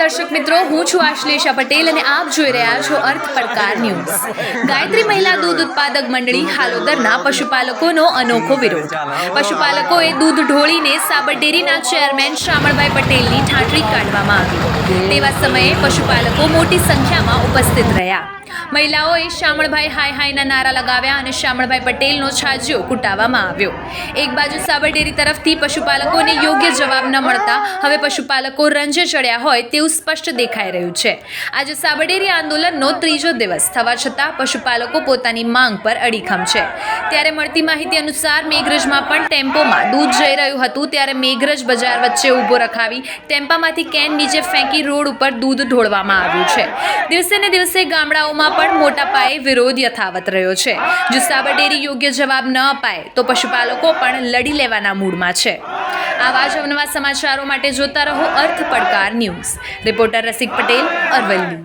દર્શક મિત્રો, હું છું આશ્લેષા પટેલ અને આપ જોઈ રહ્યા છો અર્થ પડકાર ન્યૂઝ. ગાયત્રી મહિલા દૂધ ઉત્પાદક મંડળી હાલોદરના પશુપાલકોનો અનોખો વિરોધ. પશુપાલકોએ દૂધ ઢોળીને સાબર ડેરીના ચેરમેન શામળભાઈ પટેલની ઠાઠરી કાઢવામાં આવી. તેવા સમયે પશુપાલકો મોટી સંખ્યામાં ઉપસ્થિત રહ્યા. મહિલાઓએ શામળભાઈ હાય હાયના નારા લગાવ્યા અને શામળભાઈ પટેલનો છાજિયો કૂટાવવામાં આવ્યો. એક બાજુ સાબર ડેરી તરફથી પશુપાલકોને યોગ્ય જવાબ ન મળતા હવે પશુપાલકો રંજે ચડ્યા હોય તેવું સ્પષ્ટ દેખાઈ રહ્યું છે. આજે સાબરડેરી આંદોલનનો ત્રીજો દિવસ. થવા છતાં પશુપાલકો પોતાની માંગ પર અડીખમ છે. ત્યારે મળતી માહિતી અનુસાર મેઘરજમાં પણ ટેમ્પોમાં દૂધ જઈ રહ્યું હતું. ત્યારે મેઘરજ બજાર વચ્ચે ઊભો રખાવી ટેમ્પામાંથી કેન નીચે ફેંકી રોડ ઉપર દૂધ ઢોળવામાં આવ્યું છે. દિવસે ને દિવસે ગામડાઓમાં પણ મોટા પાયે વિરોધ યથાવત રહ્યો છે. જો સાબરડેરી યોગ્ય જવાબ ન અપાય, તો પશુપાલકો પણ લડી લેવાના મૂડમાં છે. આવા જ અવનવા સમાચારો માટે જોતા રહો અર્થ પડકાર ન્યૂઝ. રિપોર્ટર રસિક પટેલ અરવલ્લી.